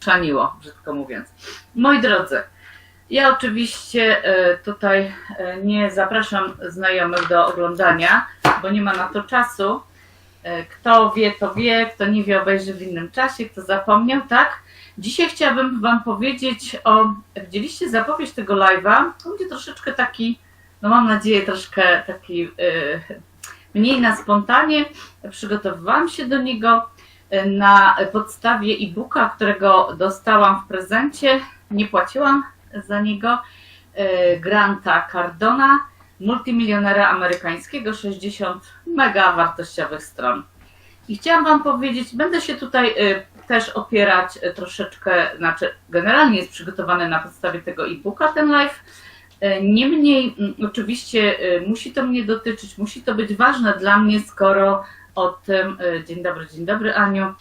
szaniło, brzydko mówiąc. Moi drodzy, ja oczywiście e, tutaj e, nie zapraszam znajomych do oglądania, bo nie ma na to czasu. E, Kto wie, to wie, kto nie wie, obejrzy w innym czasie, kto zapomniał, tak? Dzisiaj chciałabym Wam powiedzieć o. Widzieliście zapowiedź tego live'a? To będzie troszeczkę taki, no mam nadzieję, troszkę taki e, mniej na spontanie. Przygotowywałam się do niego na podstawie e-booka, którego dostałam w prezencie. Nie płaciłam za niego. e, Granta Cardona, multimilionera amerykańskiego, 60 mega wartościowych stron. I chciałam Wam powiedzieć, będę się tutaj y, też opierać y, troszeczkę, znaczy generalnie jest przygotowany na podstawie tego e-booka ten live. Niemniej mm, oczywiście musi to mnie dotyczyć, musi to być ważne dla mnie, skoro o tym, y, dzień dobry, dzień dobry Aniu,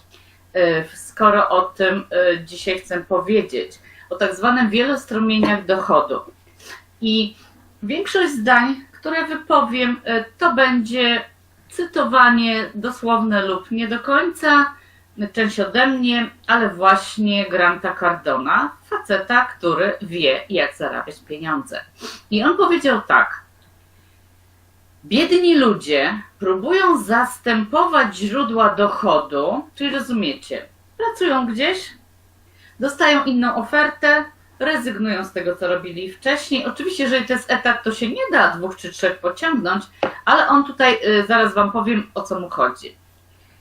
y, skoro o tym y, dzisiaj chcę powiedzieć, o tak zwanym wielostrumieniach dochodu. I większość zdań, które wypowiem, to będzie cytowanie dosłowne lub nie do końca, część ode mnie, ale właśnie Granta Cardona, faceta, który wie, jak zarabiać pieniądze. I on powiedział tak. Biedni ludzie próbują zastępować źródła dochodu, czyli rozumiecie, pracują gdzieś, dostają inną ofertę, rezygnują z tego, co robili wcześniej. Oczywiście, jeżeli to jest etat, to się nie da dwóch czy trzech pociągnąć, ale on tutaj, y, zaraz Wam powiem, o co mu chodzi.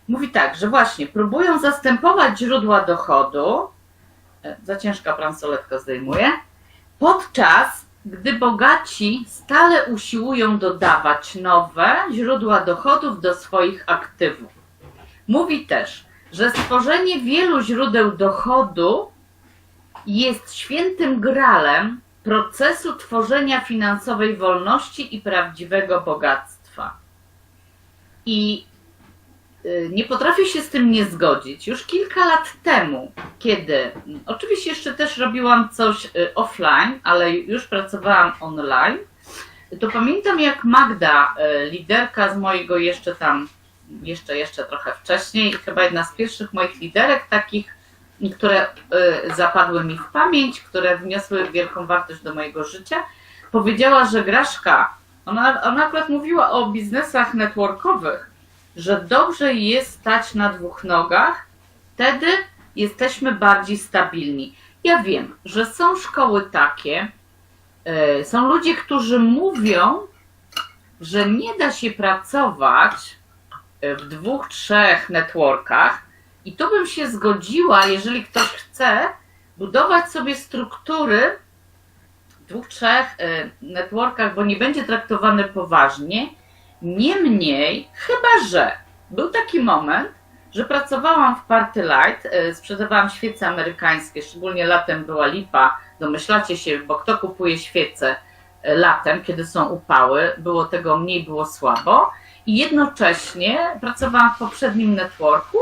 Mówi tak, że właśnie próbują zastępować źródła dochodu, za ciężka bransoletka zdejmuje, podczas gdy bogaci stale usiłują dodawać nowe źródła dochodów do swoich aktywów. Mówi też, że stworzenie wielu źródeł dochodu jest świętym gralem procesu tworzenia finansowej wolności i prawdziwego bogactwa. I nie potrafię się z tym nie zgodzić. Już kilka lat temu, kiedy mm, oczywiście jeszcze też robiłam coś y, offline, ale już pracowałam online, to pamiętam jak Magda, y, liderka z mojego jeszcze tam, jeszcze, jeszcze trochę wcześniej, chyba jedna z pierwszych moich liderek takich, które y, zapadły mi w pamięć, które wniosły wielką wartość do mojego życia, powiedziała, że Graszka, ona, ona akurat mówiła o biznesach networkowych, że dobrze jest stać na dwóch nogach, wtedy jesteśmy bardziej stabilni. Ja wiem, że są szkoły takie, y, są ludzie, którzy mówią, że nie da się pracować y, w dwóch, trzech networkach, i tu bym się zgodziła, jeżeli ktoś chce budować sobie struktury w dwóch, trzech y, networkach, bo nie będzie traktowany poważnie. Niemniej, chyba że był taki moment, że pracowałam w Party Light, y, sprzedawałam świece amerykańskie, szczególnie latem była lipa. Domyślacie się, bo kto kupuje świece y, latem, kiedy są upały, było tego mniej, było słabo. I jednocześnie pracowałam w poprzednim networku,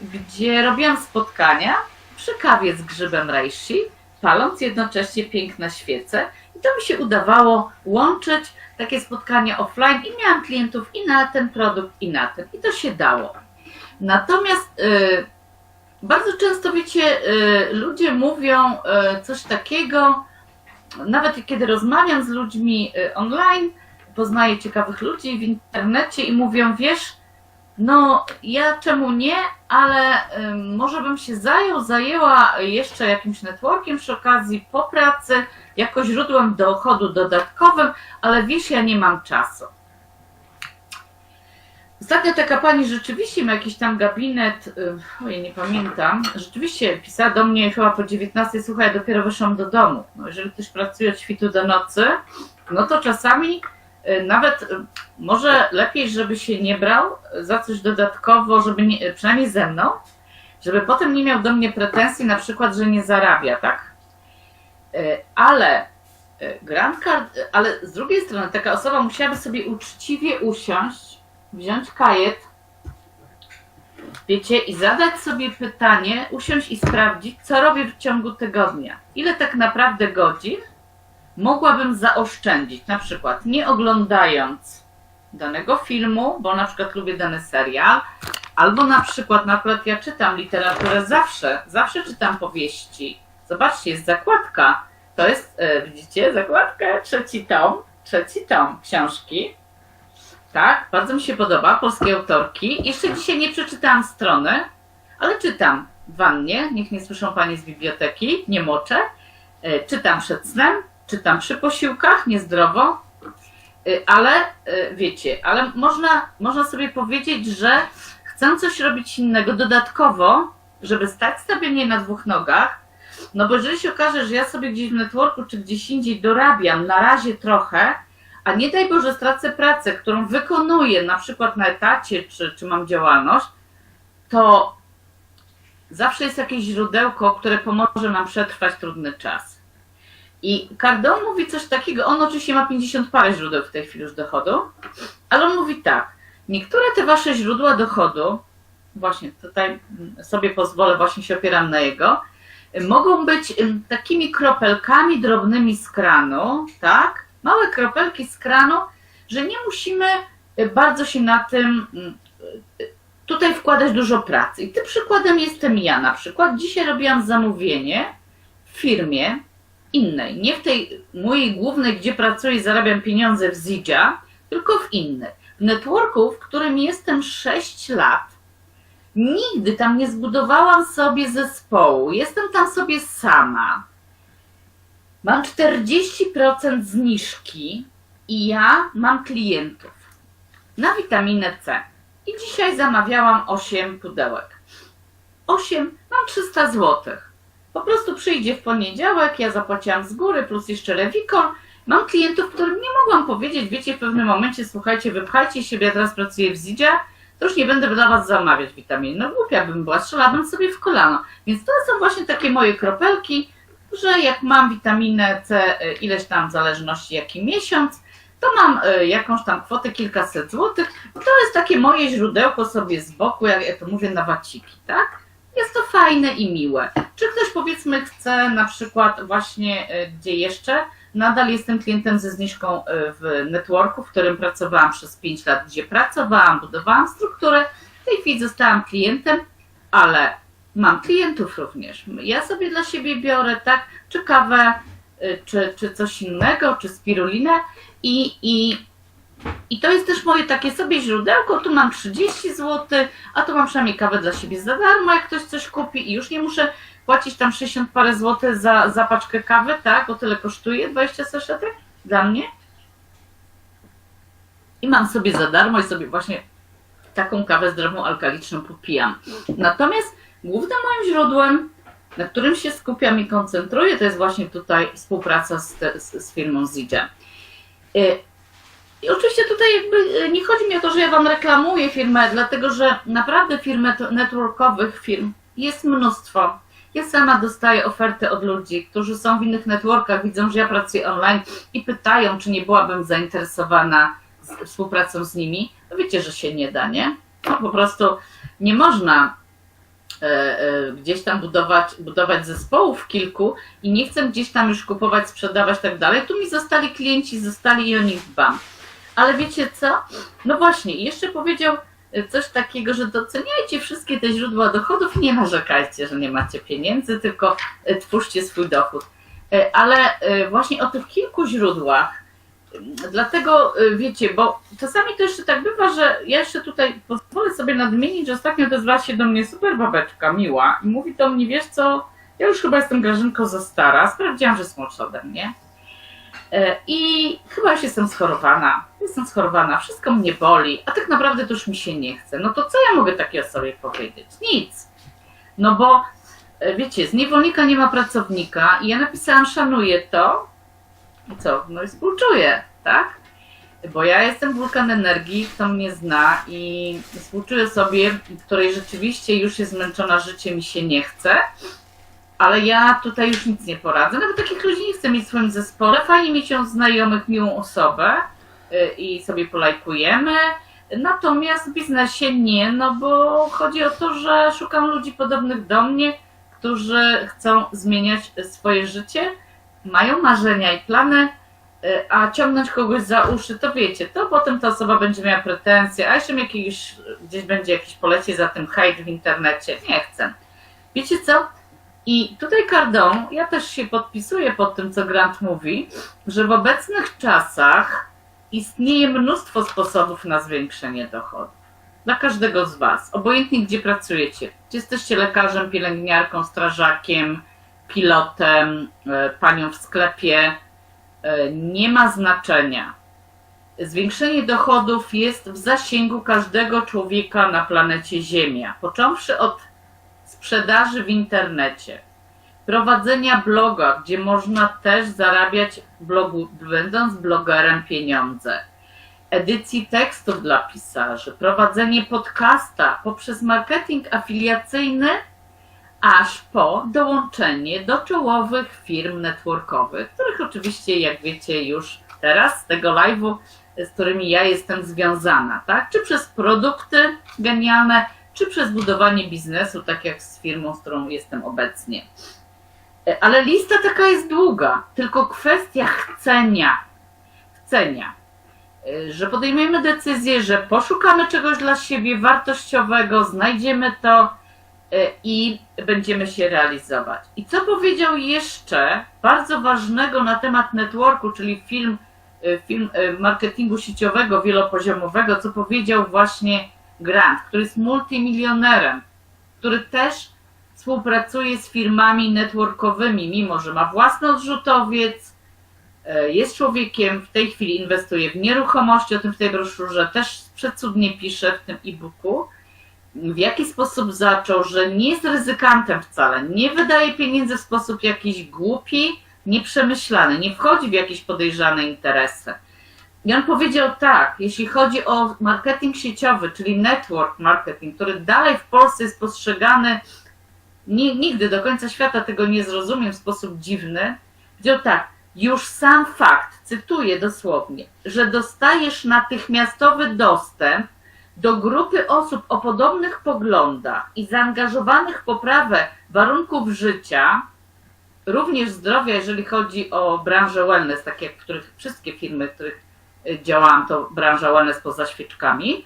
gdzie robiłam spotkania przy kawie z grzybem reishi, paląc jednocześnie piękne świece. I to mi się udawało łączyć takie spotkania offline i miałam klientów i na ten produkt, i na ten. I to się dało. Natomiast y, bardzo często, wiecie, y, ludzie mówią y, coś takiego, nawet kiedy rozmawiam z ludźmi online, poznaję ciekawych ludzi w internecie i mówią, wiesz, no, ja czemu nie, ale ym, może bym się zajął, zajęła jeszcze jakimś networkiem przy okazji po pracy, jako źródłem dochodu dodatkowym, ale wiesz, ja nie mam czasu. Ostatnio taka pani rzeczywiście ma jakiś tam gabinet, y, ojej, nie pamiętam, rzeczywiście pisała do mnie chyba po 19, słuchaj, dopiero wyszłam do domu. No, jeżeli ktoś pracuje od świtu do nocy, no to czasami nawet y, może lepiej, żeby się nie brał za coś dodatkowo, żeby nie, przynajmniej ze mną, żeby potem nie miał do mnie pretensji na przykład, że nie zarabia, tak? Y, Ale y, Grand Card, y, ale z drugiej strony taka osoba musiałaby sobie uczciwie usiąść, wziąć kajet, wiecie, i zadać sobie pytanie, usiąść i sprawdzić, co robię w ciągu tygodnia. Ile tak naprawdę godzin mogłabym zaoszczędzić, na przykład nie oglądając danego filmu, bo na przykład lubię dany serial, Albo na przykład, na przykład ja czytam literaturę zawsze, zawsze czytam powieści. Zobaczcie, jest zakładka. To jest, e, widzicie, zakładka, trzeci tom, trzeci tom książki. Tak, bardzo mi się podoba, polskiej autorki. Jeszcze dzisiaj nie przeczytałam strony, ale czytam w wannie, niech nie słyszą Panie z biblioteki, nie moczę. E, Czytam przed snem, czytam przy posiłkach, niezdrowo, Y, ale y, wiecie, ale można, można sobie powiedzieć, że chcę coś robić innego dodatkowo, żeby stać stabilnie na dwóch nogach. No bo jeżeli się okaże, że ja sobie gdzieś w networku czy gdzieś indziej dorabiam na razie trochę, a nie daj Boże stracę pracę, którą wykonuję na przykład na etacie, czy, czy mam działalność, to zawsze jest jakieś źródełko, które pomoże nam przetrwać trudny czas. I Cardone mówi coś takiego, on oczywiście ma 50 parę źródeł w tej chwili już dochodu, ale on mówi tak, niektóre te wasze źródła dochodu, właśnie tutaj sobie pozwolę, właśnie się opieram na jego, mogą być takimi kropelkami drobnymi z kranu, tak? Małe kropelki z kranu, że nie musimy y, bardzo się na tym mm, y, tutaj wkładać dużo pracy. I tym przykładem jestem ja. Na przykład dzisiaj robiłam zamówienie w firmie, innej, nie w tej mojej głównej, gdzie pracuję i zarabiam pieniądze w Zidzia, tylko w innej. W networku, w którym jestem 6 lat, nigdy tam nie zbudowałam sobie zespołu. Jestem tam sobie sama. Mam 40% zniżki i ja mam klientów na witaminę C. I dzisiaj zamawiałam 8 pudełek. 8, mam 300 złotych. Po prostu przyjdzie w poniedziałek, ja zapłaciłam z góry, plus jeszcze rewikol. Mam klientów, którym nie mogłam powiedzieć, wiecie, w pewnym momencie, słuchajcie, wypchajcie siebie, ja teraz pracuję w Zidzie, to już nie będę dla was zamawiać witamin. No głupia bym była, strzelałabym sobie w kolano. Więc to są właśnie takie moje kropelki, że jak mam witaminę C, y, ileś tam w zależności jaki miesiąc, to mam y, jakąś tam kwotę kilkaset złotych. To jest takie moje źródełko sobie z boku, jak ja to mówię, na waciki, tak? Jest to fajne i miłe. Czy ktoś powiedzmy chce na przykład właśnie y, gdzie jeszcze? Nadal jestem klientem ze zniżką y, w networku, w którym pracowałam przez 5 lat, gdzie pracowałam, budowałam strukturę. W tej chwili zostałam klientem, ale mam klientów również. Ja sobie dla siebie biorę, tak, czy kawę, y, czy, czy coś innego, czy spirulinę i, i i to jest też moje takie sobie źródełko. Tu mam 30 zł, a tu mam przynajmniej kawę dla siebie za darmo, jak ktoś coś kupi i już nie muszę płacić tam 60 parę złotych za, za paczkę kawy, tak? Bo tyle kosztuje 20 saszetek dla mnie. I mam sobie za darmo i sobie właśnie taką kawę zdrową alkaliczną popijam. Natomiast głównym moim źródłem, na którym się skupiam i koncentruję, to jest właśnie tutaj współpraca z, te, z, z firmą Zidzia. I oczywiście tutaj jakby e, nie chodzi mi o to, że ja Wam reklamuję firmę, dlatego że naprawdę firm net- networkowych firm jest mnóstwo. Ja sama dostaję oferty od ludzi, którzy są w innych networkach, widzą, że ja pracuję online i pytają, czy nie byłabym zainteresowana współpracą z nimi. No wiecie, że się nie da, nie? No po prostu nie można e, e, gdzieś tam budować, budować zespołów kilku i nie chcę gdzieś tam już kupować, sprzedawać tak dalej. Tu mi zostali klienci, zostali i o nich dbam. Ale wiecie co? No właśnie, jeszcze powiedział e, coś takiego, że doceniajcie wszystkie te źródła dochodów nie narzekajcie, że nie macie pieniędzy, tylko e, twórzcie swój dochód. E, Ale właśnie o tych kilku źródłach, dlatego wiecie, bo czasami to jeszcze tak bywa, że ja jeszcze tutaj pozwolę sobie nadmienić, że ostatnio odezwała się do mnie super babeczka, miła, i mówi do mnie, wiesz co, ja już chyba jestem Grażynko za stara, sprawdziłam, że jest ode mnie. E, I chyba już jestem schorowana. Jestem schorowana, wszystko mnie boli, a tak naprawdę to już mi się nie chce. No to co ja mogę takiej osobie powiedzieć? Nic. No bo e, wiecie, z niewolnika nie ma pracownika i ja napisałam szanuję to i co? No i współczuję, tak? Bo ja jestem wulkan energii, kto mnie zna i współczuję sobie, której rzeczywiście już jest zmęczona życiem i się nie chce, ale ja tutaj już nic nie poradzę. Nawet takich ludzi nie chcę mieć w swoim zespole. Fajnie mieć ją znajomych, miłą osobę y, i sobie polajkujemy. Natomiast w biznesie nie, no bo chodzi o to, że szukam ludzi podobnych do mnie, którzy chcą zmieniać swoje życie, mają marzenia i plany, y, a ciągnąć kogoś za uszy, to wiecie, to potem ta osoba będzie miała pretensje, a jeszcze jakiś, gdzieś będzie jakiś polecie za tym hejt w internecie. Nie chcę. Wiecie co? I tutaj Cardone, ja też się podpisuję pod tym, co Grant mówi, że w obecnych czasach istnieje mnóstwo sposobów na zwiększenie dochodów. Dla każdego z Was, obojętnie gdzie pracujecie. Czy jesteście lekarzem, pielęgniarką, strażakiem, pilotem, e, panią w sklepie, e, nie ma znaczenia. Zwiększenie dochodów jest w zasięgu każdego człowieka na planecie Ziemia, począwszy od sprzedaży w internecie, prowadzenia bloga, gdzie można też zarabiać, blogu, będąc blogerem, pieniądze, edycji tekstów dla pisarzy, prowadzenie podcasta poprzez marketing afiliacyjny, aż po dołączenie do czołowych firm networkowych, których oczywiście, jak wiecie już teraz z tego live'u, z którymi ja jestem związana, tak? Czy przez produkty genialne, czy przez budowanie biznesu, tak jak z firmą, z którą jestem obecnie. E, Ale lista taka jest długa, tylko kwestia chcenia. Chcenia. E, Że podejmiemy decyzję, że poszukamy czegoś dla siebie wartościowego, znajdziemy to e, i będziemy się realizować. I co powiedział jeszcze bardzo ważnego na temat networku, czyli film, film marketingu sieciowego, wielopoziomowego, co powiedział właśnie Grant, który jest multimilionerem, który też współpracuje z firmami networkowymi, mimo że ma własny odrzutowiec, e, jest człowiekiem, w tej chwili inwestuje w nieruchomości, o tym w tej broszurze też przecudnie pisze w tym e-booku. W jaki sposób zaczął, że nie jest ryzykantem wcale, nie wydaje pieniędzy w sposób jakiś głupi, nieprzemyślany, nie wchodzi w jakieś podejrzane interesy. I on powiedział tak, jeśli chodzi o marketing sieciowy, czyli network marketing, który dalej w Polsce jest postrzegany, nigdy do końca świata tego nie zrozumiem w sposób dziwny, powiedział tak, już sam fakt, cytuję dosłownie, że dostajesz natychmiastowy dostęp do grupy osób o podobnych poglądach i zaangażowanych w poprawę warunków życia, również zdrowia, jeżeli chodzi o branżę wellness, tak jak których wszystkie firmy, których działałam, to branża wellness poza świeczkami,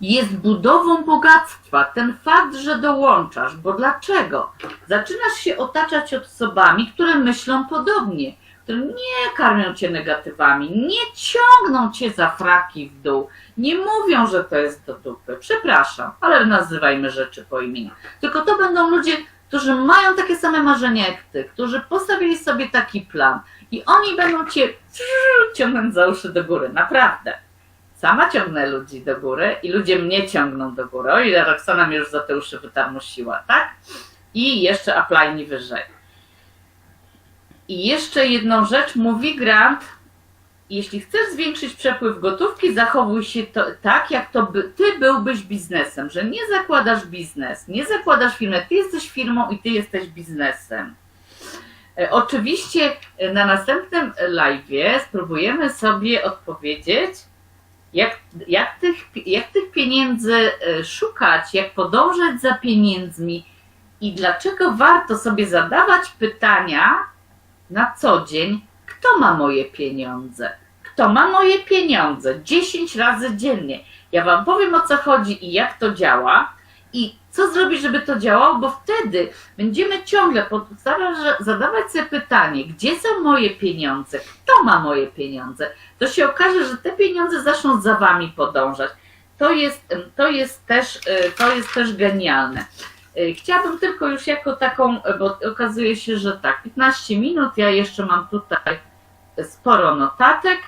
jest budową bogactwa. Ten fakt, że dołączasz, bo dlaczego? Zaczynasz się otaczać osobami, które myślą podobnie, które nie karmią cię negatywami, nie ciągną cię za fraki w dół, nie mówią, że to jest do dupy. Przepraszam, ale nazywajmy rzeczy po imieniu. Tylko to będą ludzie, którzy mają takie same marzenia jak ty, którzy postawili sobie taki plan i oni będą cię ciągnąć za uszy do góry. Naprawdę. Sama ciągnę ludzi do góry i ludzie mnie ciągną do góry. O ile Roxana mnie już za te uszy wytarmosiła, tak? I jeszcze apply wyżej. I jeszcze jedną rzecz mówi Grant. Jeśli chcesz zwiększyć przepływ gotówki, zachowuj się to, tak, jak to by, ty byłbyś biznesem, że nie zakładasz biznes, nie zakładasz firmy, ty jesteś firmą i ty jesteś biznesem. E, Oczywiście e, na następnym live'ie spróbujemy sobie odpowiedzieć, jak, jak, tych, jak tych pieniędzy e, szukać, jak podążać za pieniędzmi i dlaczego warto sobie zadawać pytania na co dzień, kto ma moje pieniądze? Kto ma moje pieniądze? 10 razy dziennie. Ja Wam powiem o co chodzi i jak to działa i co zrobić, żeby to działało, bo wtedy będziemy ciągle zadawać sobie pytanie, gdzie są moje pieniądze, kto ma moje pieniądze. To się okaże, że te pieniądze zaczną za Wami podążać. To jest, to jest, też, y, to jest też genialne. Y, Chciałabym tylko już jako taką, bo okazuje się, że tak, 15 minut, ja jeszcze mam tutaj sporo notatek.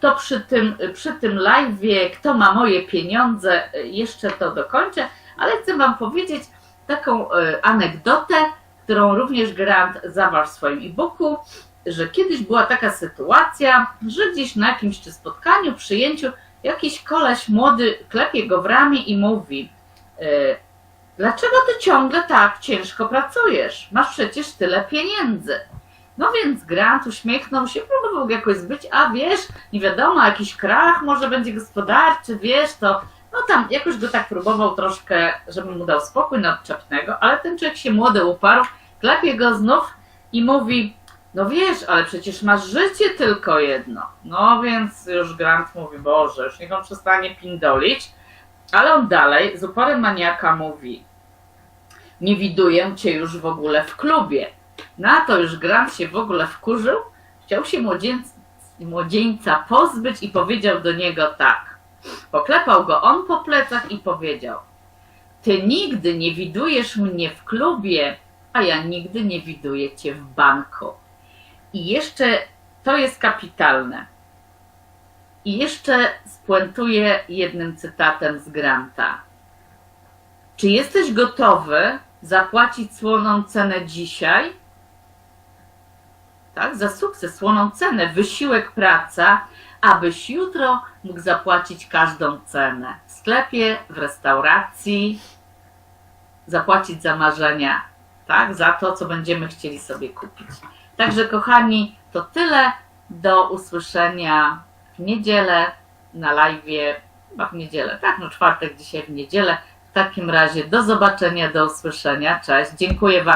To przy tym, przy tym live'ie, kto ma moje pieniądze, jeszcze to dokończę, ale chcę Wam powiedzieć taką y, anegdotę, którą również Grant zawarł w swoim e-booku, że kiedyś była taka sytuacja, że gdzieś na jakimś czy spotkaniu, przyjęciu, jakiś koleś młody klepie go w ramię i mówi y, Dlaczego ty ciągle tak ciężko pracujesz? Masz przecież tyle pieniędzy. No więc Grant uśmiechnął się, próbował jakoś zbyć, a wiesz, nie wiadomo, jakiś krach może będzie gospodarczy, wiesz, to no tam jakoś go tak próbował troszkę, żeby mu dał spokój nadczepnego, ale ten człowiek się młody uparł, klepie go znów i mówi, No wiesz, ale przecież masz życie tylko jedno. No więc już Grant mówi, Boże, już niech on przestanie pindolić. Ale on dalej z uporem maniaka mówi, nie widuję cię już w ogóle w klubie. Na to już Grant się w ogóle wkurzył, chciał się młodzieńca, młodzieńca pozbyć i powiedział do niego tak. Poklepał go on po plecach i powiedział, ty nigdy nie widujesz mnie w klubie, a ja nigdy nie widuję cię w banku. I jeszcze to jest kapitalne. I jeszcze spuentuję jednym cytatem z Granta. Czy jesteś gotowy zapłacić słoną cenę dzisiaj? Tak, za sukces, słoną cenę, wysiłek, praca, abyś jutro mógł zapłacić każdą cenę. W sklepie, w restauracji, zapłacić za marzenia, tak, za to, co będziemy chcieli sobie kupić. Także, kochani, to tyle. Do usłyszenia w niedzielę na live. Chyba w niedzielę, tak? No, czwartek dzisiaj w niedzielę. W takim razie do zobaczenia, do usłyszenia. Cześć. Dziękuję Wam.